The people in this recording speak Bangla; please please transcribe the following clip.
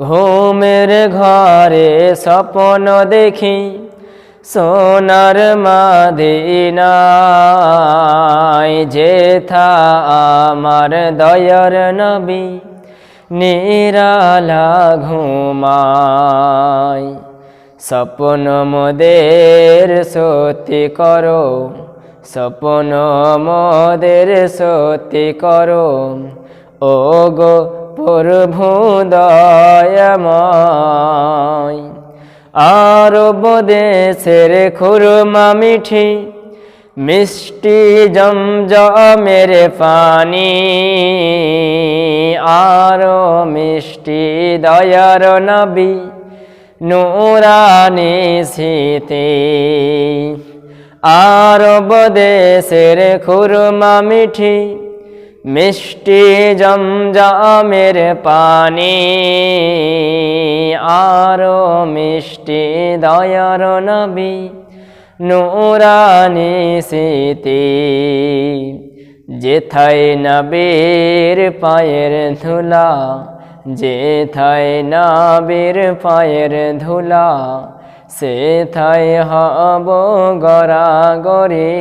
ঘুমের ঘরে স্বপ্ন দেখি, সোনার মাদিনায় যেথা আমার দয়ার নবী, নিরালা ঘুমায়। স্বপ্ন মোদের সত্যি করো, স্বপ্ন মোদের সত্যি করো ও গো প্রভু দয়াময় আরব দেশের খুরমা মিঠি, মিষ্টি জমজমের পানি। আরও মিষ্টি দয়ার নবী, নুরানি শীতে আরব দেশের খুরমা মিঠি মিষ্টি জমজমের পানি, আরও মিষ্টি দয়ার নবী, নুরানি স্মৃতি, যেথায় নবীর পায়ের ধুলা, যেথায় নবীর পায়ের ধুলা, সেথায় হব গড়া গড়ি